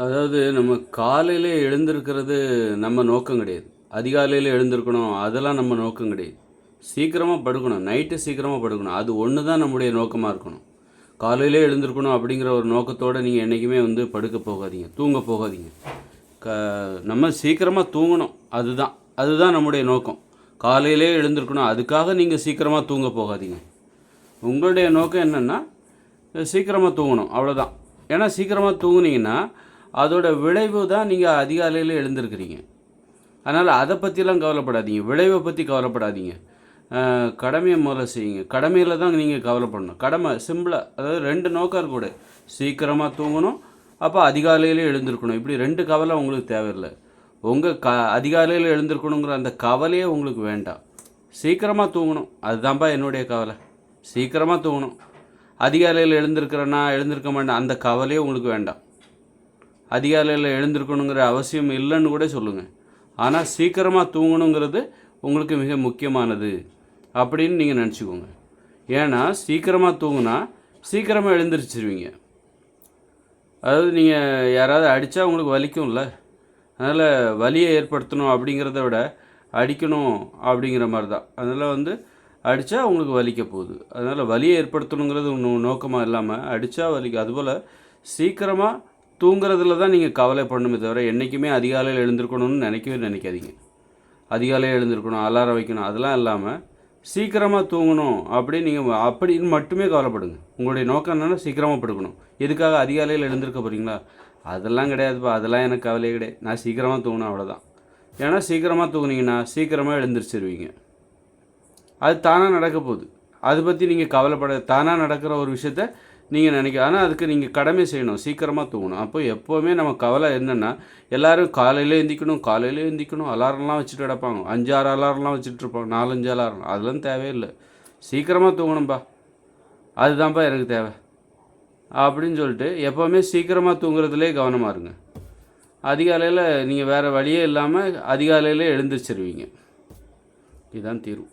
அதாவது நம்ம காலையில் எழுந்திருக்கிறது நம்ம நோக்கம் கிடையாது. அதிகாலையில் எழுந்திருக்கணும் அதெல்லாம் நம்ம நோக்கம் கிடையாது. சீக்கிரமாக படுக்கணும் நைட்டு சீக்கிரமாக படுக்கணும் அது ஒன்று தான் நம்முடைய நோக்கமாக இருக்கணும். காலையிலே எழுந்திருக்கணும் அப்படிங்கிற ஒரு நோக்கத்தோடு நீங்கள் என்றைக்குமே வந்து படுக்க போகாதீங்க தூங்க போகாதீங்க. க நம்ம சீக்கிரமாக தூங்கணும் அதுதான் அதுதான் நம்முடைய நோக்கம். காலையிலே எழுந்திருக்கணும் அதுக்காக நீங்கள் சீக்கிரமாக தூங்க போகாதீங்க. உங்களுடைய நோக்கம் என்னென்னா சீக்கிரமாக தூங்கணும் அவ்வளோதான் ஏன்னா சீக்கிரமாக தூங்குனீங்கன்னா அதோட விளைவு தான் நீங்கள் அதிகாலையில் எழுந்திருக்கிறீங்க. அதனால் அதை பற்றிலாம் கவலைப்படாதீங்க. விளைவை பற்றி கவலைப்படாதீங்க. கடமையை முதல்ல செய்யுங்க. கடமையில் தான் நீங்கள் கவலைப்படணும். கடமை சிம்பிளாக அதாவது ரெண்டு நோக்கம் கூட. சீக்கிரமாக தூங்கணும் அப்போ அதிகாலையில் எழுந்திருக்கணும். இப்படி ரெண்டு கவலை உங்களுக்கு தேவையில்லை. உங்கள் க அதிகாலையில் எழுந்திருக்கணுங்கிற அந்த கவலையே உங்களுக்கு வேண்டாம். சீக்கிரமாக தூங்கணும். அதுதான்ப்பா என்னுடைய கவலை. சீக்கிரமாக தூங்கணும். அதிகாலையில் எழுந்திருக்கிறேன்னா எழுந்திருக்க மாட்டேன். அந்த கவலையே உங்களுக்கு வேண்டாம். அதிகாலையில் எழுந்திருக்கணுங்கிற அவசியம் இல்லைன்னு கூட சொல்லுங்கள் ஆனால் சீக்கிரமாக தூங்கணுங்கிறது உங்களுக்கு மிக முக்கியமானது அப்படின்னு நீங்கள் நினச்சிக்கோங்க. ஏன்னா சீக்கிரமாக தூங்குனா சீக்கிரமாக எழுந்திரிச்சிருவீங்க. அதாவது நீங்கள் யாராவது அடித்தா உங்களுக்கு வலிக்கும்ல. அதனால் வலியை ஏற்படுத்தணும் அப்படிங்கிறத விட அடிக்கணும் அப்படிங்கிற மாதிரி தான் அதனால் வந்து அடித்தா உங்களுக்கு வலிக்க போகுது. அதனால் வலியை ஏற்படுத்தணுங்கிறது ஒன்று நோக்கமாக இல்லாமல் அடித்தா வலிக்கும் அதுபோல் சீக்கிரமாக தூங்குறதுல தான் நீங்கள் கவலைப்படணுமே தவிர என்றைக்குமே அதிகாலையில் எழுந்திருக்கணும்னு நினைக்கவே நினைக்காதீங்க. அதிகாலையில் எழுந்திருக்கணும் அலாரம் வைக்கணும் அதெல்லாம் இல்லாமல் சீக்கிரமாக தூங்கணும் அப்படின்னு நீங்கள் அப்படின்னு மட்டுமே கவலைப்படுங்க. உங்களுடைய நோக்கம் என்னென்னா சீக்கிரமாக படுக்கணும். எதுக்காக அதிகாலையில் எழுந்திருக்க போகிறீங்களா அதெல்லாம் கிடையாதுப்பா அதெல்லாம் எனக்கு கவலையே கிடையாது. நான் சீக்கிரமாக தூங்கணும் அவ்வளோதான் ஏன்னா சீக்கிரமாக தூங்குனீங்கன்னா சீக்கிரமாக எழுந்திரிச்சிருவீங்க. அது தானாக நடக்க போகுது. அதை பற்றி நீங்கள் கவலைப்பட தானாக நடக்கிற ஒரு விஷயத்த நீங்கள் நினைக்க ஆனால் அதுக்கு நீங்கள் கடமை செய்யணும் சீக்கிரமாக தூங்கணும். அப்போ எப்போவுமே நம்ம கவலை என்னென்னா எல்லாரும் காலையிலே எந்திக்கணும் காலையிலே எந்திக்கணும் அலாரம்லாம் வச்சுட்டு கிடப்பாங்க. அஞ்சு ஆறு அலாரம்லாம் வச்சுட்டு இருப்பாங்க நாலஞ்சு அலாரம். அதெல்லாம் தேவையில்லை. சீக்கிரமாக தூங்கணும்பா. அதுதான்ப்பா எனக்கு தேவை. அப்படின்னு சொல்லிட்டு எப்போவுமே சீக்கிரமாக தூங்குறதுலே கவனமாக இருங்க. அதிகாலையில் நீங்கள் வேறு வழியே இல்லாமல் அதிகாலையில் எழுந்திரிச்சிருவீங்க. இதுதான் தீர்வு.